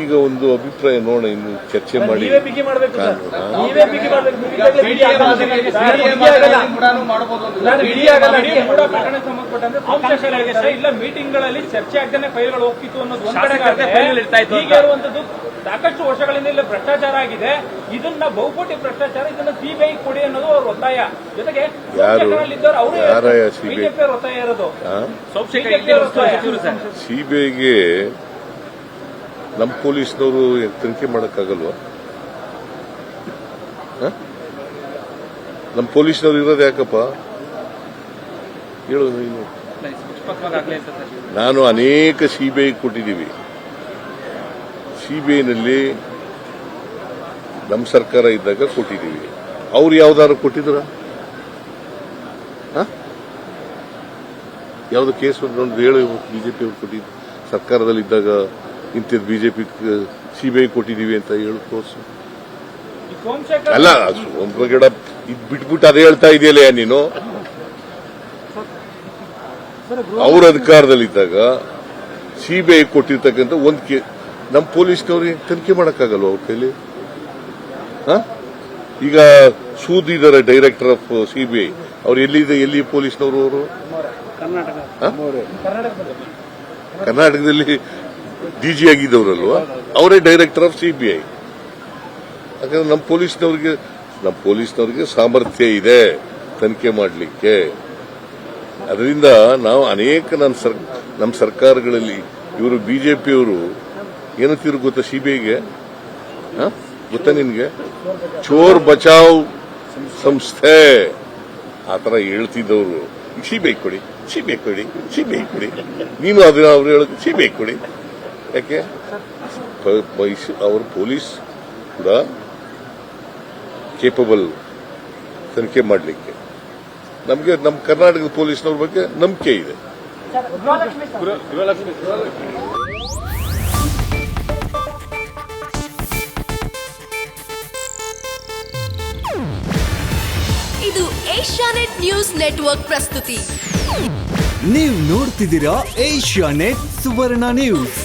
ಈಗ ಒಂದು ಅಭಿಪ್ರಾಯ ನೋಡ ಇನ್ನು ಚರ್ಚೆ ಮಾಡಿ. ಇಲ್ಲ ಮೀಟಿಂಗ್ಗಳಲ್ಲಿ ಚರ್ಚೆ ಆಗದೆ ಫೈಲ್ಗಳು ಹೋಗ್ತಿತ್ತು ಅನ್ನೋದು ಸಾಕಷ್ಟು ವರ್ಷಗಳಿಂದ ಇಲ್ಲಿ ಭ್ರಷ್ಟಾಚಾರ ಆಗಿದೆ. ಇದನ್ನ ಬಹುಕೋಟಿ ಭ್ರಷ್ಟಾಚಾರ ಇದನ್ನ ಸಿಬಿಐ ಕೊಡಿ ಅನ್ನೋದು ಅವ್ರ ಒತ್ತಾಯ. ಜೊತೆಗೆ ಅವರು ಒತ್ತಾಯ ಇರೋದು. ಸಿಬಿಐಗೆ ನಮ್ಮ ಪೊಲೀಸ್ನವರು ತನಿಖೆ ಮಾಡೋಕ್ಕಾಗಲ್ವಾ? ನಮ್ಮ ಪೊಲೀಸ್ನವ್ರು ಇರೋದು ಯಾಕಪ್ಪ? ಹೇಳು ನೀನು. ನಾನು ಅನೇಕ ಸಿಬಿಐ ಕೊಟ್ಟಿದ್ದೀವಿ. ಸಿಬಿಐನಲ್ಲಿ ನಮ್ಮ ಸರ್ಕಾರ ಇದ್ದಾಗ ಕೊಟ್ಟಿದ್ದೀವಿ. ಅವ್ರು ಯಾವ್ದಾದ್ರು ಕೊಟ್ಟಿದ್ರ? ಯಾವ್ದು ಕೇಸ್ ಹೇಳು ಬಿಜೆಪಿ ಅವ್ರು ಕೊಟ್ಟಿದ್ದು ಸರ್ಕಾರದಲ್ಲಿ ಇದ್ದಾಗ ಇಂಥದ್ದು ಬಿಜೆಪಿ ಸಿಬಿಐ ಕೊಟ್ಟಿದ್ದೀವಿ ಅಂತ ಹೇಳು ತೋರಿಸು ಅಲ್ಲ ಒಂದ್ರಗಡ ಇದ್ ಬಿಟ್ಬಿಟ್ಟು ಅದೇ ಹೇಳ್ತಾ ಇದೆಯಲ್ಲ ನೀನು? ಅವ್ರ ಅಧಿಕಾರದಲ್ಲಿದ್ದಾಗ ಸಿಬಿಐ ಕೊಟ್ಟಿರ್ತಕ್ಕಂಥ ಒಂದ್ ಕೇ ನಮ್ಮ ಪೊಲೀಸ್ನವ್ರಿಗೆ ತನಿಖೆ ಮಾಡಕ್ಕಾಗಲ್ವ ಅವ್ರ ಕೈಲಿ? ಹ? ಈಗ ಸೂದ್ ಇದಾರೆ ಡೈರೆಕ್ಟರ್ ಆಫ್ ಸಿಬಿಐ. ಅವ್ರು ಎಲ್ಲಿದೆ ಎಲ್ಲಿ ಪೊಲೀಸ್ನವರು ಅವರು? ಕರ್ನಾಟಕದಲ್ಲಿ ಡಿಜಿ ಆಗಿದ್ದವರಲ್ವಾ? ಅವರೇ ಡೈರೆಕ್ಟರ್ ಆಫ್ ಸಿಬಿಐ ಯಾಕಂದ್ರೆ ನಮ್ಮ ಪೊಲೀಸ್ನವ್ರಿಗೆ ನಮ್ಮ ಪೊಲೀಸ್ನವ್ರಿಗೆ ಸಾಮರ್ಥ್ಯ ಇದೆ ತನಿಖೆ ಮಾಡಲಿಕ್ಕೆ. ಅದರಿಂದ ನಾವು ಅನೇಕ ನನ್ನ ನಮ್ಮ ಸರ್ಕಾರಗಳಲ್ಲಿ, ಇವರು ಬಿಜೆಪಿಯವರು ಏನಂತೀರು ಗೊತ್ತಾ ಸಿಬಿಐಗೆ ಗೊತ್ತಾ ನಿನ್ಗೆ? ಚೋರ್ ಬಚಾವ್ ಸಂಸ್ಥೆ. ಆ ಥರ ಹೇಳ್ತಿದ್ದವರು. ಸಿಬಿಐ ಕೊಡಿ ಸಿಬಿಐ ಕೊಡಿ ಸಿಬಿಐ ಕೊಡಿ. ನೀನು ಅದನ್ನ ಅವ್ರು ಹೇಳೋದು ಸಿಬಿಐ ಕೊಡಿ. ಯಾಕೆ? ಅವರು ಪೊಲೀಸ್ ಕೂಡ ಕೇಪಬಲ್ ತನಿಖೆ ಮಾಡಲಿಕ್ಕೆ. ನಮಗೆ ನಮ್ಮ ಕರ್ನಾಟಕದ ಪೊಲೀಸ್ನವ್ರ ಬಗ್ಗೆ ನಂಬಿಕೆ ಇದೆ. ಇದು ಏಷ್ಯಾನೆಟ್ ನ್ಯೂಸ್ ನೆಟ್ವರ್ಕ್ ಪ್ರಸ್ತುತಿ. ನೀವು ನೋಡ್ತಿದ್ದೀರಾ ಏಷ್ಯಾ ನೆಟ್ ಸುವರ್ಣ ನ್ಯೂಸ್.